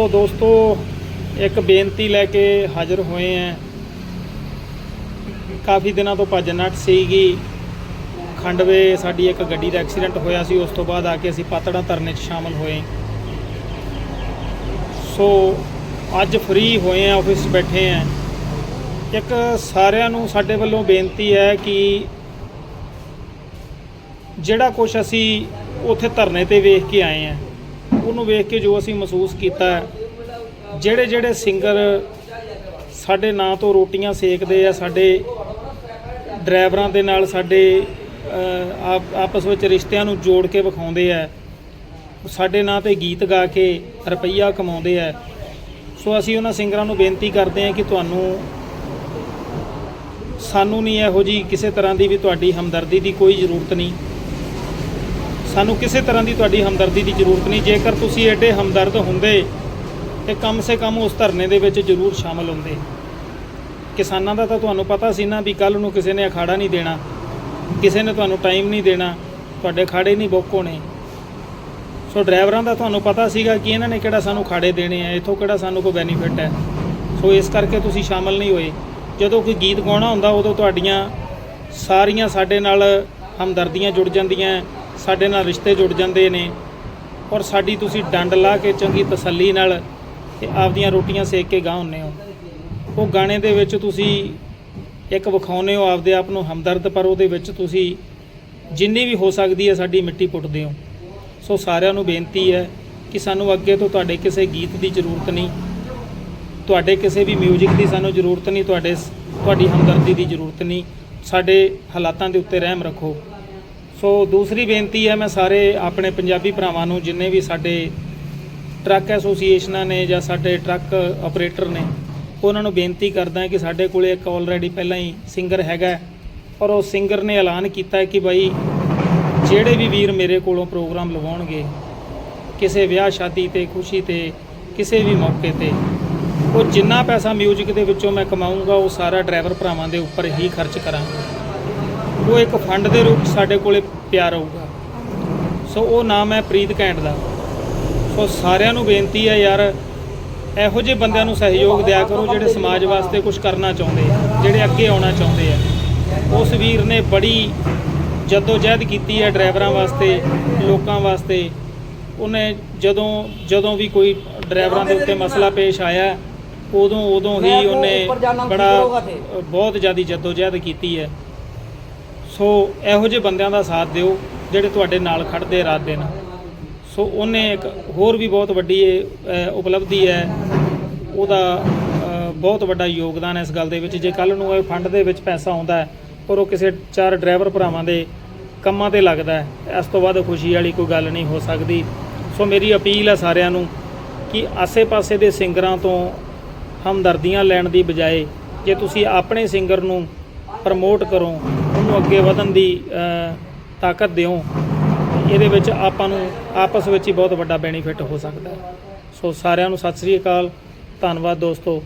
ਸੋ ਦੋਸਤੋ, ਇੱਕ ਬੇਨਤੀ ਲੈ ਕੇ ਹਾਜ਼ਰ ਹੋਏ ਆਂ। ਕਾਫੀ ਦਿਨਾਂ ਤੋਂ ਭੱਜ ਨੱਠ ਸੀਗੀ। ਖੰਡਵੇ ਸਾਡੀ ਇੱਕ ਗੱਡੀ ਦਾ ਐਕਸੀਡੈਂਟ ਹੋਇਆ ਸੀ, ਉਸ ਤੋਂ ਬਾਅਦ ਆ ਕੇ ਅਸੀਂ ਪਾਤੜਾ ਧਰਨੇ 'ਚ ਸ਼ਾਮਲ ਹੋਏ। ਸੋ ਅੱਜ ਫ੍ਰੀ ਹੋਏ ਆ ਆਫਿਸ ਬੈਠੇ ਆ। ਇੱਕ ਸਾਰਿਆਂ ਨੂੰ ਸਾਡੇ ਵੱਲੋਂ ਬੇਨਤੀ ਹੈ ਕਿ ਜਿਹੜਾ ਕੁਝ ਅਸੀਂ ਉੱਥੇ ਧਰਨੇ ਤੇ ਵੇਖ ਕੇ ਆਏ ਆ ਉਹਨੂੰ ਵੇਖ ਕੇ ਜੋ ਅਸੀਂ ਮਹਿਸੂਸ ਕੀਤਾ ਜਿਹੜੇ ਜਿਹੜੇ ਸਿੰਗਰ ਸਾਡੇ ਨਾਂ ਤੋਂ ਰੋਟੀਆਂ ਸੇਕਦੇ ਆ, ਸਾਡੇ ਡਰਾਈਵਰਾਂ ਦੇ ਨਾਲ ਸਾਡੇ ਆਪ- ਆਪਸ ਵਿੱਚ ਰਿਸ਼ਤਿਆਂ ਨੂੰ ਜੋੜ ਕੇ ਵਿਖਾਉਂਦੇ ਆ, ਸਾਡੇ ਨਾਂ ਤੇ ਗੀਤ ਗਾ ਕੇ ਰੁਪਈਆ ਕਮਾਉਂਦੇ ਆ। ਸੋ ਅਸੀਂ ਉਹਨਾਂ ਸਿੰਗਰਾਂ ਨੂੰ ਬੇਨਤੀ ਕਰਦੇ ਹਾਂ ਕਿ ਤੁਹਾਨੂੰ, ਸਾਨੂੰ ਨਹੀਂ ਇਹੋ ਜੀ ਕਿਸੇ ਤਰ੍ਹਾਂ ਦੀ ਵੀ ਤੁਹਾਡੀ ਹਮਦਰਦੀ ਦੀ ਕੋਈ ਜ਼ਰੂਰਤ ਨਹੀਂ। ਸਾਨੂੰ ਕਿਸੇ ਤਰ੍ਹਾਂ ਦੀ ਤੁਹਾਡੀ ਹਮਦਰਦੀ ਦੀ ਜ਼ਰੂਰਤ ਨਹੀਂ। ਜੇਕਰ ਤੁਸੀਂ ਐਡੇ ਹਮਦਰਦ ਹੁੰਦੇ ਤੇ ਕਮ ਸੇ ਕਮ ਉਸ ਧਰਨੇ ਦੇ ਵਿੱਚ ਜ਼ਰੂਰ ਸ਼ਾਮਲ ਹੁੰਦੇ। ਕਿਸਾਨਾਂ ਦਾ ਤਾਂ ਤੁਹਾਨੂੰ ਪਤਾ ਸੀ ਨਾ ਵੀ ਕੱਲ ਨੂੰ ਕਿਸੇ ਨੇ ਅਖਾੜਾ ਨਹੀਂ ਦੇਣਾ, ਕਿਸੇ ਨੇ ਤੁਹਾਨੂੰ ਟਾਈਮ ਨਹੀਂ ਦੇਣਾ, ਤੁਹਾਡੇ ਖਾੜੇ ਨਹੀਂ ਬੁੱਕ ਹੋਣੇ। ਸੋ ਡਰਾਈਵਰਾਂ ਦਾ ਤੁਹਾਨੂੰ ਪਤਾ ਸੀਗਾ ਕਿ ਇਹਨਾਂ ਨੇ ਕਿਹੜਾ ਸਾਨੂੰ ਖਾੜੇ ਦੇਣੇ ਆ, ਇਥੋਂ ਕਿਹੜਾ ਸਾਨੂੰ ਕੋਈ ਬੈਨੀਫਿਟ ਹੈ। ਸੋ ਇਸ ਕਰਕੇ ਤੁਸੀਂ ਸ਼ਾਮਲ ਨਹੀਂ ਹੋਏ। ਜਦੋਂ ਕੋਈ ਗੀਤ ਗਾਉਣਾ ਹੁੰਦਾ, ਉਦੋਂ ਤੁਹਾਡੀਆਂ ਸਾਰੀਆਂ ਸਾਡੇ ਨਾਲ ਹਮਦਰਦੀਆਂ ਜੁੜ ਜਾਂਦੀਆਂ। ਸਾਡੇ ਨਾਲ ਰਿਸ਼ਤੇ ਜੁੜ ਜਾਂਦੇ ਨੇ ਔਰ ਸਾਡੀ ਤੁਸੀਂ ਡੰਡ ਲਾ ਕੇ ਚੰਗੀ ਤਸੱਲੀ ਨਾਲ ਤੇ ਆਪਦੀਆਂ ਰੋਟੀਆਂ ਸੇਕ ਕੇ ਗਾਹ ਹੁੰਨੇ ਹੋ। ਉਹ ਗਾਣੇ ਦੇ ਵਿੱਚ ਤੁਸੀਂ ਇੱਕ ਵਿਖਾਉਨੇ ਹੋ ਆਪਦੇ ਆਪ ਨੂੰ ਹਮਦਰਦ, ਪਰ ਉਹਦੇ ਵਿੱਚ ਤੁਸੀਂ ਜਿੰਨੀ ਵੀ ਹੋ ਸਕਦੀ ਹੈ ਸਾਡੀ ਮਿੱਟੀ ਪੁੱਟਦੇ ਹੋ। ਸੋ ਸਾਰਿਆਂ ਨੂੰ ਬੇਨਤੀ ਹੈ ਕਿ ਸਾਨੂੰ ਅੱਗੇ ਤੋਂ ਤੁਹਾਡੇ ਕਿਸੇ ਗੀਤ ਦੀ ਜ਼ਰੂਰਤ ਨਹੀਂ, ਤੁਹਾਡੇ ਕਿਸੇ ਵੀ 뮤직 ਦੀ ਸਾਨੂੰ ਜ਼ਰੂਰਤ ਨਹੀਂ, ਤੁਹਾਡੇ ਤੁਹਾਡੀ ਹਮਦਰਦੀ ਦੀ ਜ਼ਰੂਰਤ ਨਹੀਂ। ਸਾਡੇ ਹਾਲਾਤਾਂ ਦੇ ਉੱਤੇ ਰਹਿਮ ਰੱਖੋ। ਸੋ ਦੂਸਰੀ ਬੇਨਤੀ ਹੈ, ਮੈਂ ਸਾਰੇ ਆਪਣੇ ਪੰਜਾਬੀ ਭਰਾਵਾਂ ਨੂੰ, ਜਿੰਨੇ ਵੀ ਸਾਡੇ ਟਰੱਕ ਐਸੋਸੀਏਸ਼ਨਾਂ ਨੇ ਜਾਂ ਸਾਡੇ ਟਰੱਕ ਆਪਰੇਟਰ ਨੇ, ਉਹਨਾਂ ਨੂੰ ਬੇਨਤੀ ਕਰਦਾ ਕਿ ਸਾਡੇ ਕੋਲੇ ਇੱਕ ਆਲਰੇਡੀ ਪਹਿਲਾਂ ਹੀ ਸਿੰਗਰ ਹੈਗਾ ਔਰ ਉਹ ਸਿੰਗਰ ਨੇ ਐਲਾਨ ਕੀਤਾ ਕਿ ਭਾਈ ਜਿਹੜੇ ਵੀ ਵੀਰ ਮੇਰੇ ਕੋਲੋਂ ਪ੍ਰੋਗਰਾਮ ਲਵਾਉਣਗੇ, ਕਿਸੇ ਵਿਆਹ ਸ਼ਾਦੀ ਤੇ, ਖੁਸ਼ੀ ਤੇ, ਕਿਸੇ ਵੀ ਮੌਕੇ ਤੇ, ਉਹ ਜਿੰਨਾ ਪੈਸਾ 뮤직 ਦੇ ਵਿੱਚੋਂ ਮੈਂ ਕਮਾਊਂਗਾ, ਉਹ ਸਾਰਾ ਡਰਾਈਵਰ ਭਰਾਵਾਂ ਦੇ ਉੱਪਰ ਹੀ ਖਰਚ ਕਰਾਂਗਾ। ਉਹ ਇੱਕ ਫੰਡ ਦੇ ਰੂਪ ਸਾਡੇ ਕੋਲੇ ਪਿਆ ਰਹੂਗਾ। ਸੋ ਉਹ ਨਾਮ ਹੈ ਪ੍ਰੀਤ ਕੈਂਟ ਦਾ। ਸੋ ਸਾਰਿਆਂ ਨੂੰ ਬੇਨਤੀ ਹੈ ਯਾਰ ਇਹੋ ਜਿਹੇ ਬੰਦਿਆਂ ਨੂੰ ਸਹਿਯੋਗ ਦਿਆ ਕਰੋ ਜਿਹੜੇ ਸਮਾਜ ਵਾਸਤੇ ਕੁਝ ਕਰਨਾ ਚਾਹੁੰਦੇ ਆ ਜਿਹੜੇ ਅੱਗੇ ਆਉਣਾ ਚਾਹੁੰਦੇ ਆ। ਉਸ ਵੀਰ ਨੇ ਬੜੀ ਜਦੋਜਹਿਦ ਕੀਤੀ ਹੈ ਡਰਾਈਵਰਾਂ ਵਾਸਤੇ ਲੋਕਾਂ ਵਾਸਤੇ। ਉਹਨੇ ਜਦੋਂ ਜਦੋਂ ਵੀ ਕੋਈ ਡਰਾਈਵਰਾਂ ਦੇ ਉੱਤੇ ਮਸਲਾ ਪੇਸ਼ ਆਇਆ ਉਦੋਂ ਉਦੋਂ ਹੀ ਉਹਨੇ ਬੜਾ ਬਹੁਤ ਜ਼ਿਆਦਾ ਜਦੋਜਹਿਦ ਕੀਤੀ ਹੈ। ਸੋ ਇਹੋ ਜਿਹੇ ਬੰਦਿਆਂ ਦਾ ਸਾਥ ਦਿਓ ਜਿਹੜੇ ਤੁਹਾਡੇ ਨਾਲ ਖੜਦੇ ਰਾਤ ਦਿਨ। ਸੋ ਉਹਨੇ ਇੱਕ ਹੋਰ ਵੀ ਬਹੁਤ ਵੱਡੀ ਉਪਲਬਧੀ ਹੈ। ਉਹਦਾ ਬਹੁਤ ਵੱਡਾ ਯੋਗਦਾਨ ਹੈ ਇਸ ਗੱਲ ਦੇ ਵਿੱਚ। ਜੇ ਕੱਲ ਨੂੰ ਇਹ ਫੰਡ ਦੇ ਵਿੱਚ ਪੈਸਾ ਆਉਂਦਾ ਹੈ ਔਰ ਉਹ ਕਿਸੇ ਚਾਰ ਡਰਾਈਵਰ ਭਰਾਵਾਂ ਦੇ ਕੰਮਾਂ ਤੇ ਲੱਗਦਾ ਇਸ ਤੋਂ ਬਾਅਦ ਖੁਸ਼ੀ ਵਾਲੀ ਕੋਈ ਗੱਲ ਨਹੀਂ ਹੋ ਸਕਦੀ। ਸੋ ਮੇਰੀ ਅਪੀਲ ਹੈ ਸਾਰਿਆਂ ਨੂੰ ਕਿ ਆਸੇ-ਪਾਸੇ ਦੇ ਸਿੰਗਰਾਂ ਤੋਂ ਹਮਦਰਦੀਆਂ ਲੈਣ ਦੀ ਬਜਾਏ ਜੇ ਤੁਸੀਂ ਆਪਣੇ ਸਿੰਗਰ ਨੂੰ ਪ੍ਰਮੋਟ ਕਰੋ ਉਹਨੂੰ ਅੱਗੇ ਵਧਣ ਦੀ ਤਾਕਤ ਦਿਓ, ਇਹਦੇ ਵਿੱਚ ਆਪਾਂ ਨੂੰ, ਆਪਸ ਵਿੱਚ ਹੀ ਬਹੁਤ ਵੱਡਾ ਬੈਨੀਫਿਟ ਹੋ ਸਕਦਾ ਸੋ ਸਾਰਿਆਂ ਨੂੰ ਸਤਿ ਸ੍ਰੀ ਅਕਾਲ, ਧੰਨਵਾਦ ਦੋਸਤੋ।